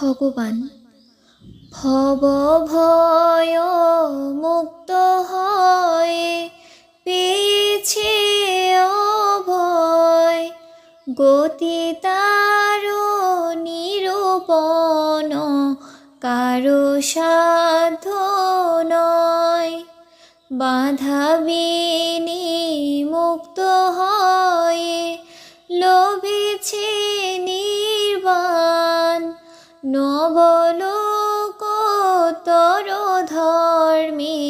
ভগবান। ভব ভয় মুক্ত হয়, পেয়েছে অভয়। গতি তার নিরূপণ, কারও সাধ্য নয়। বাধা বিনি মুক্ত হয়ে, লোভেছে নবলোকতর ধর্মী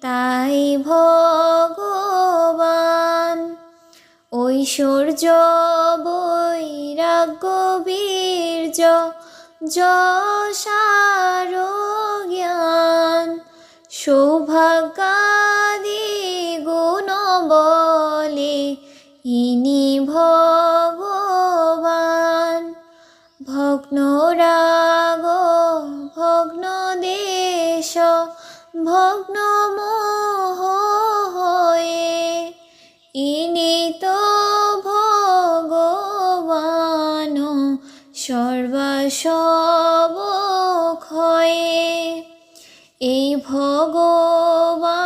তাই ভগবান। ঐশ্বর্য বৈরাগ্য বীর্য যশার ভগ্ন মোহ হয়ে ইনি তো ভগবান সর্বসব ক্ষয়ে এই ভগবান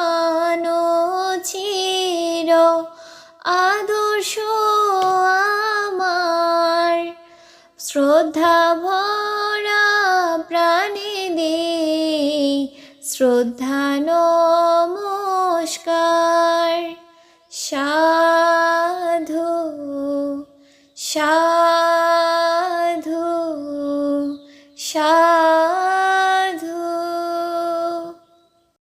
চির আদর্শ আমার। শ্রদ্ধা ভরা প্রাণে শ্রদ্ধা নমস্কার সাধু সা